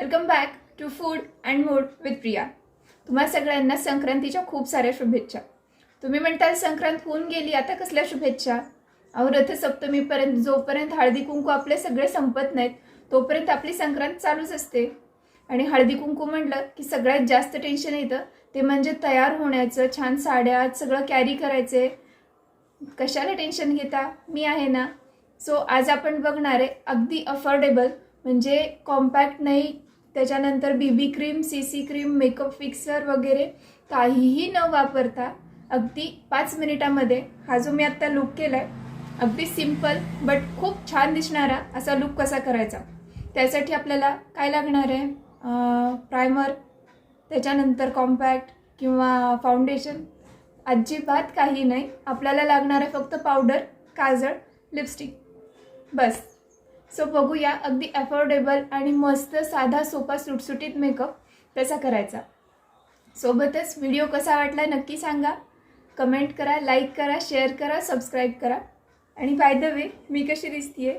Welcome back to food and mood with Priya तुम्हा सगळ्यांना संक्रांतीच्या खूप साऱ्या शुभेच्छा. तुम्ही म्हणताल संक्रांत होऊन गेली आता कसल्या शुभेच्छा? अहो रथसप्तमीपर्यंत जोपर्यंत हळदी कुंकू आपले सगळे संपत नाहीत तोपर्यंत आपली संक्रांत चालूच असते. आणि हळदी कुंकू म्हटलं की सगळ्यात जास्त टेन्शन येतं ते म्हणजे तयार होण्याचं छान साड्या सगळं कॅरी करायचे. कशाला टेन्शन घेता? मी आहे ना. सो आज आपण बघणार आहे अगदी अफोर्डेबल म्हणजे कॉम्पॅक्ट नाही त्याच्यानंतर B B cream C C cream makeup fixer वगैरे काहीही न वापरता अगदी पाच मिनिटामध्ये हा जो मी आत्ता लुक केला आहे अगदी सिंपल बट खूप छान दिसणारा असा लुक कसा करायचा? त्यासाठी आपल्याला काय लागणार आहे? प्रायमर त्याच्यानंतर कॉम्पॅक्ट किंवा फाउंडेशन अजिबात काही नाही. आपल्याला लागणार आहे फक्त पावडर काजळ लिपस्टिक बस. सो बघूया. अगदी अफोर्डेबल आणि मस्त साधा सोपा सुटसुटीत मेकअप कसा करायचा? सोबतच व्हिडिओ कसा वाटला नक्की सांगा. कमेंट करा लाईक करा शेअर करा सबस्क्राईब करा. आणि बाय द वे मी कशी दिसतीये?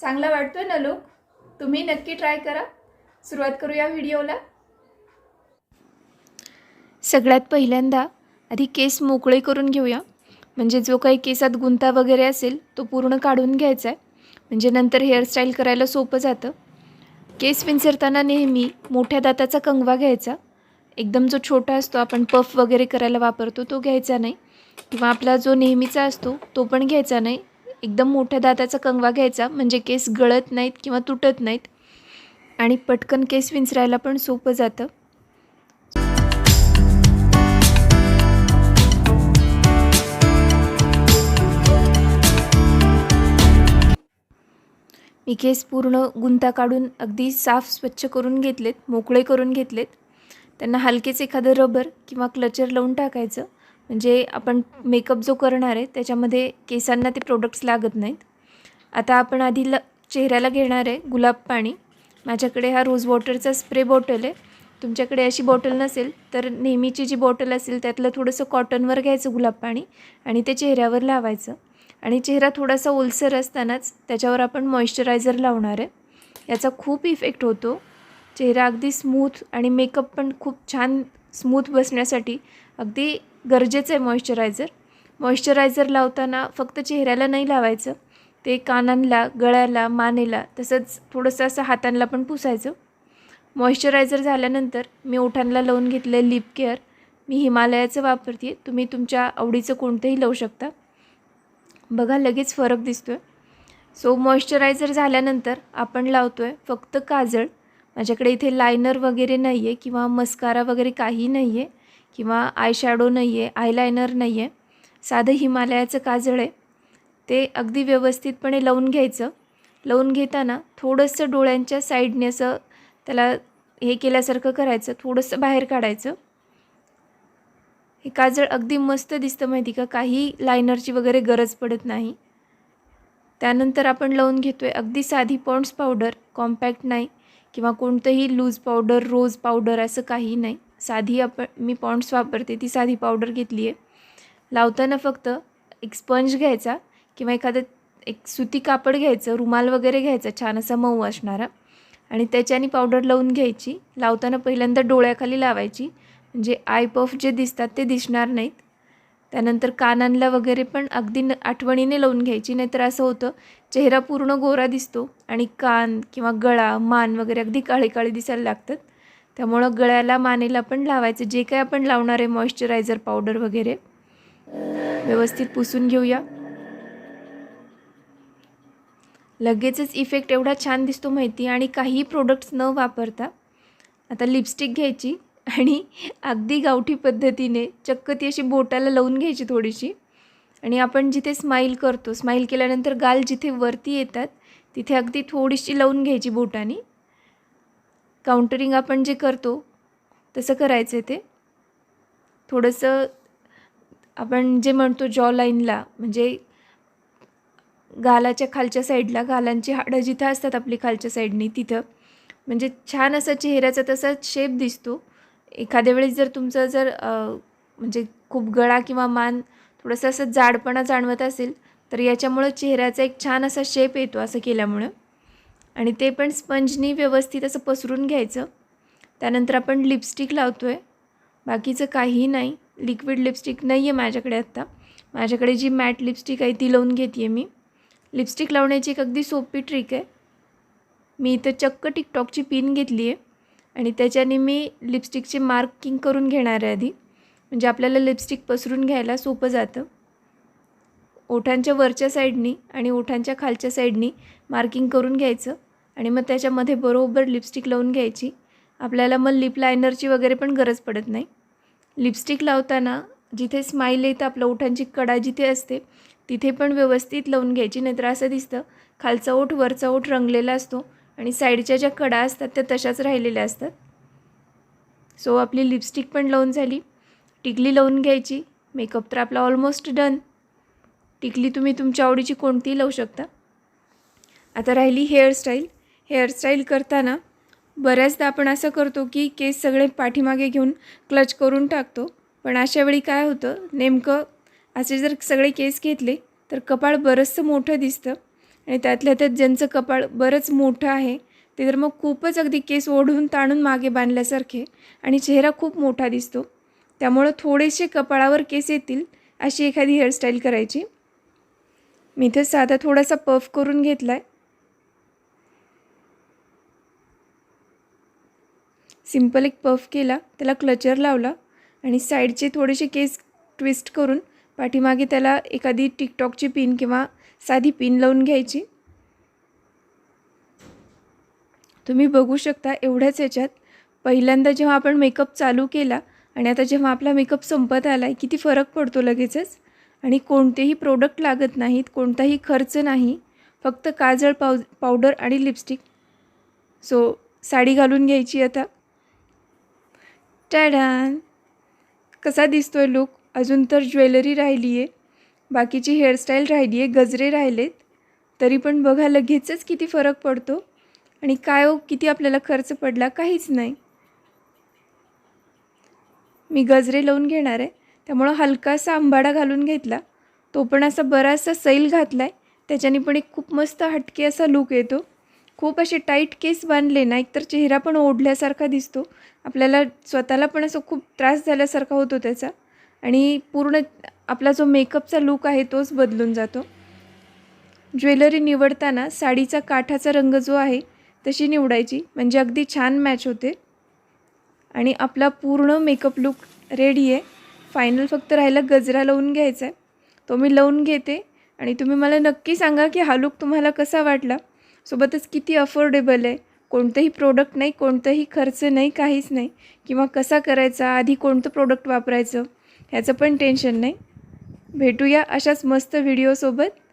चांगला वाटतोय ना लोक तुम्ही नक्की ट्राय करा. सुरुवात करूया व्हिडिओला सगळ्यात पहिल्यांदा आधी केस मोकळे करून घेऊया. म्हणजे जो काही केसात गुंता वगैरे असेल तो पूर्ण काढून घ्यायचा आहे. म्हणजे नंतर हेअरस्टाईल करायला सोपं जातं. केस विंचरताना नेहमी मोठ्या दाताचा कंगवा घ्यायचा. एकदम जो छोटा असतो आपण पफ वगैरे करायला वापरतो तो घ्यायचा नाही. किंवा आपला जो नेहमीचा असतो तो पण घ्यायचा नाही. एकदम मोठ्या दाताचा कंगवा घ्यायचा म्हणजे केस गळत नाहीत किंवा तुटत नाहीत. आणि पटकन केस विंचरायला पण सोपं जातं. मी केस पूर्ण गुंता काढून अगदी साफ स्वच्छ करून घेतलेत मोकळे करून घेतलेत. त्यांना हलकेच एखादं रबर किंवा क्लचर लावून टाकायचं. म्हणजे आपण मेकअप जो करणार आहे त्याच्यामध्ये केसांना ते प्रोडक्ट्स लागत नाहीत. आता आपण आधी ल चेहऱ्याला घेणार आहे गुलाब पाणी. माझ्याकडे हा रोज वॉटरचा स्प्रे बॉटल आहे. तुमच्याकडे अशी बॉटल नसेल तर नेहमीची जी बॉटल असेल त्यातलं थोडंसं कॉटनवर घ्यायचं गुलाब पाणी आणि ते चेहऱ्यावर लावायचं. आणि चेहरा थोडासा ओलसर असतानाच त्याच्यावर आपण मॉइश्चरायझर लावणार आहे. याचा खूप इफेक्ट होतो. चेहरा अगदी स्मूथ आणि मेकअप पण खूप छान स्मूथ बसण्यासाठी अगदी गरजेचं आहे मॉइश्चरायझर मॉइश्चरायझर लावताना फक्त चेहऱ्याला नाही लावायचं ते कानांना गळ्याला मानेला तसंच थोडंसं असं हातांना पण पुसायचं. मॉइश्चरायझर झाल्यानंतर मी ओठांना लावून घेतलं लिप केअर मी हिमालयाचं वापरते तुम्ही तुमच्या आवडीचं कोणतंही लावू शकता. बघा लगेच फरक दिसतो आहे सो मॉइश्चरायझर झाल्यानंतर आपण लावतो आहे फक्त काजळ. माझ्याकडे इथे लायनर वगैरे नाही आहे किंवा मस्कारा वगैरे काही नाही आहे किंवा आय शॅडो नाही आहे आयलायनर नाही आहे साधं हिमालयाचं काजळ आहे. ते अगदी व्यवस्थितपणे लावून घ्यायचं. लावून घेताना थोडंसं डोळ्यांच्या साईडने असं त्याला हे केल्यासारखं करायचं थोडंसं बाहेर काढायचं. हे काजळ अगदी मस्त दिसतं माहिती का? काही लायनरची वगैरे गरज पडत नाही. त्यानंतर आपण लावून घेतो आहे अगदी साधी पॉन्ड्स पावडर कॉम्पॅक्ट नाही किंवा कोणतंही लूज पावडर रोज पावडर असं काही नाही. साधी आपण मी पॉन्ड्स वापरते ती साधी पावडर घेतली आहे. लावताना फक्त एक स्पंज घ्यायचा किंवा एखादं एक सुती कापड घ्यायचं रुमाल वगैरे घ्यायचा छान असा मऊ असणारा. आणि त्याच्याने पावडर लावून घ्यायची. लावताना पहिल्यांदा डोळ्याखाली लावायची. म्हणजे आय पफ जे दिसतात ते दिसणार नाहीत. त्यानंतर कानांला वगैरे पण अगदी न आठवणीने लावून घ्यायची नाहीतर असं होतं चेहरा पूर्ण गोरा दिसतो आणि कान किंवा गळा मान वगैरे अगदी काळे काळे दिसायला लागतात. त्यामुळं गळ्याला मानेला पण लावायचं. जे काही आपण लावणार आहे मॉइश्चरायझर पावडर वगैरे. व्यवस्थित पुसून घेऊया. लगेचच इफेक्ट एवढा छान दिसतो माहिती आणि काही प्रोडक्ट्स न वापरता. आता लिपस्टिक घ्यायची. आणि अगदी गावठी पद्धतीने चक्क ती अशी बोटाला लावून घ्यायची थोडीशी. आणि आपण जिथे स्माईल करतो स्माईल केल्यानंतर गाल जिथे वरती येतात तिथे अगदी थोडीशी लावून घ्यायची बोटाने. काउंटरिंग आपण जे करतो तसं करायचं आहे ते. थोडंसं आपण जे म्हणतो जॉ लाईनला म्हणजे गालाच्या खालच्या साईडला गालांची हाडं जिथं असतात आपली खालच्या साईडनी तिथं. म्हणजे छान असा चेहऱ्याचा तसा शेप दिसतो. एखाद्या वेळेस जर तुमचं जर म्हणजे खूप गळा किंवा मान थोडंसं असं जाडपणा जाणवत असेल तर याच्यामुळं चेहऱ्याचा एक छान असा शेप येतो असं केल्यामुळं. आणि ते पण स्पंजनी व्यवस्थित असं पसरून घ्यायचं. त्यानंतर आपण लिपस्टिक लावतो आहे बाकीचं काही नाही. लिक्विड लिपस्टिक नाही आहे माझ्याकडे आत्ता. माझ्याकडे जी मॅट लिपस्टिक आहे ती लावून घेते आहे मी. लिपस्टिक लावण्याची एक अगदी सोपी ट्रिक आहे. मी इथं चक्क टिकटॉकची पिन घेतली आहे आणि त्याच्याने मी लिपस्टिकचे मार्किंग करून घेणार आहे आधी. म्हणजे आपल्याला लिपस्टिक पसरून घ्यायला सोपं जातं. ओठांच्या वरच्या साईडनी आणि ओठांच्या खालच्या साईडनी मार्किंग करून घ्यायचं. आणि मग त्याच्यामध्ये बरोबर लिपस्टिक लावून घ्यायची. आपल्याला मग लिप लायनरची वगैरे पण गरज पडत नाही. लिपस्टिक लावताना जिथे स्माईल येतं आपलं ओठांची कडा जिथे असते तिथे पण व्यवस्थित लावून घ्यायची. नाहीतर असं दिसतं खालचा ओठ वरचा ओठ रंगलेला असतो. आणि साईडच्या ज्या कडा असतात त्या तशाच राहिलेल्या असतात. सो आपली लिपस्टिक पण लावून झाली. टिकली लावून घ्यायची. मेकअप तर आपला ऑलमोस्ट डन टिकली तुम्ही तुमच्या आवडीची कोणतीही लावू शकता. आता राहिली हेअरस्टाईल हेअरस्टाईल करताना बऱ्याचदा आपण असं करतो की केस सगळे पाठीमागे घेऊन क्लच करून टाकतो. पण अशा वेळी काय होतं? नेमकं असे जर सगळे केस घेतले तर कपाळ बरंचसं मोठं दिसतं. आणि त्यातल्या त्यात ज्यांचं कपाळ बरंच मोठं आहे ते तर मग खूपच अगदी केस ओढून ताणून मागे बांधल्यासारखे आणि चेहरा खूप मोठा दिसतो. त्यामुळं थोडेसे कपाळावर केस येतील अशी एखादी हेअरस्टाईल करायची. मी इथं साधा थोडासा पफ करून घेतला आहे सिंपल एक पफ केला त्याला क्लचर लावला आणि साईडचे थोडेसे केस ट्विस्ट करून पाठीमागे त्याला एखादी टिकटॉकची पिन किंवा साधी पिन लावून घ्यायची. तुम्ही बघू शकता एवढ्याच याच्यात पहिल्यांदा जेव्हा आपण मेकअप चालू केला आणि आता जेव्हा आपला मेकअप संपत आला आहे किती फरक पडतो लगेचच. आणि कोणतेही प्रोडक्ट लागत नाहीत कोणताही खर्च नाही फक्त काजळ पाव पावडर आणि लिपस्टिक सो साडी घालून घ्यायची आता. टॅडान कसा दिसतो आहे लुक अजून तर ज्वेलरी राहिली आहे बाकीची हेअरस्टाईल राहिली आहे गजरे राहिलेत तरी पण बघा लगेचच किती फरक पडतो. आणि काय हो किती आपल्याला खर्च पडला काहीच नाही. मी गजरे लावून घेणार आहे. त्यामुळं हलकासा आंबाडा घालून घेतला. तो पण असा बराचसा सैल घातला आहे त्याच्याने पण एक खूप मस्त हटके असा लुक येतो. खूप असे टाईट केस बांधले ना एकतर चेहरा पण ओढल्यासारखा दिसतो. आपल्याला स्वतःला पण असं खूप त्रास झाल्यासारखा होतो त्याचा. आणि पूर्ण आपला जो मेकअपचा लुक आहे तोच बदलून जातो. ज्वेलरी निवडताना साडीचा काठाचा रंग जो आहे तशी निवडायची. म्हणजे अगदी छान मॅच होते. आणि आपला पूर्ण मेकअप लुक रेडी आहे. फायनल फक्त राहिला गजरा लावून घ्यायचा आहे. तो मी लावून घेते. आणि तुम्ही मला नक्की सांगा की हा लुक तुम्हाला कसा वाटला? सोबतच किती अफोर्डेबल आहे. कोणतंही प्रोडक्ट नाही कोणतंही खर्च नाही काहीच नाही. किंवा कसा करायचा? आधी कोणतं प्रोडक्ट वापरायचं? ह्याचं पण टेन्शन नाही. भेटूया अशाच मस्त व्हिडिओसोबत